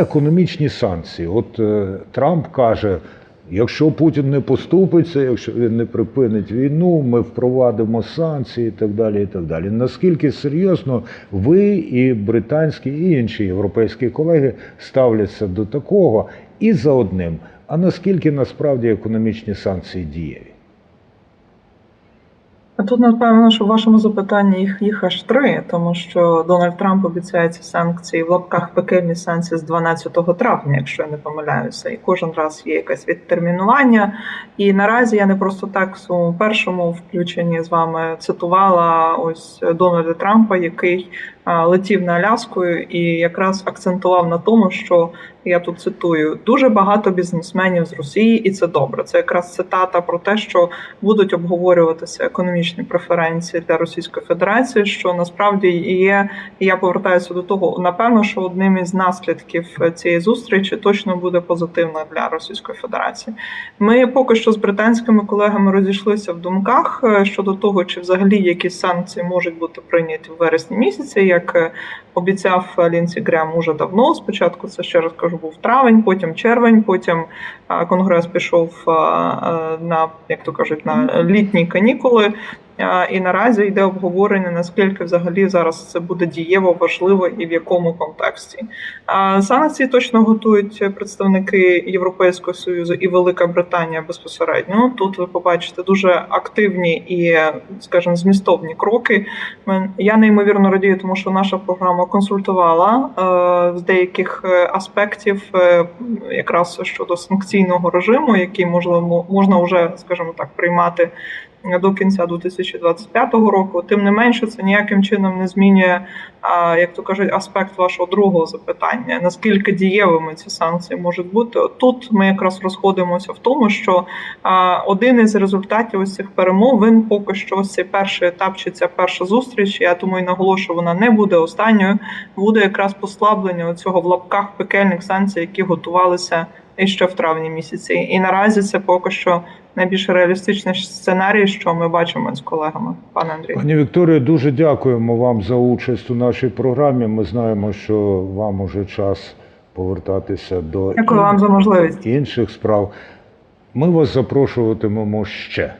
економічні санкції. От е, Трамп каже: якщо Путін не поступиться, якщо він не припинить війну, ми впровадимо санкції і так далі. І так далі. Наскільки серйозно ви і британські і інші європейські колеги ставляться до такого і за одним? А наскільки насправді економічні санкції дієві? Тут напевно, що в вашому запитанні їх, їх аж три, тому що Дональд Трамп обіцяє ці санкції в лапках пекельні санкції з 12 травня, якщо я не помиляюся, і кожен раз є якесь відтермінування. І наразі я не просто так в своєму першому включенні з вами цитувала ось Дональда Трампа, який летів на Аляскою і якраз акцентував на тому, що я тут цитую дуже багато бізнесменів з Росії, і це добре. Це якраз цитата про те, що будуть обговорюватися економічні преференції для Російської Федерації, що насправді є. І я повертаюся до того. Напевно, що одним із наслідків цієї зустрічі точно буде позитивна для Російської Федерації. Ми поки що з британськими колегами розійшлися в думках е, щодо того, чи взагалі якісь санкції можуть бути прийняті в вересні місяці, як е, обіцяв Лінсі Грем уже давно. Спочатку це ще раз кажу, був травень, потім червень, потім конгрес пішов на як то кажуть на літні канікули. І наразі йде обговорення, наскільки взагалі зараз це буде дієво важливо і в якому контексті. Санкції точно готують представники Європейського союзу і Велика Британія безпосередньо. Тут ви побачите дуже активні і, скажімо, змістовні кроки. Я неймовірно радію, тому що наша програма консультувала е, з деяких е, аспектів, е, якраз щодо санкційного режиму, який можливо можна вже, скажімо так, приймати до кінця 2025 року. Тим не менше, це ніяким чином не змінює, як то кажуть, аспект вашого другого запитання: наскільки дієвими ці санкції можуть бути? Тут ми якраз розходимося в тому, що один із результатів ось цих перемовин поки що ось цей перший етап чи ця перша зустріч. Я тому і наголошую, вона не буде останньою. Буде якраз послаблення цього в лапках пекельних санкцій, які готувалися і ще в травні місяці. І наразі це поки що найбільш реалістичний сценарій, що ми бачимо з колегами, пане Андрій. Пані Вікторія, дуже дякуємо вам за участь у нашій програмі. Ми знаємо, що вам уже час повертатися до Дякую вам за можливість. інших справ. Ми вас запрошуватимемо ще.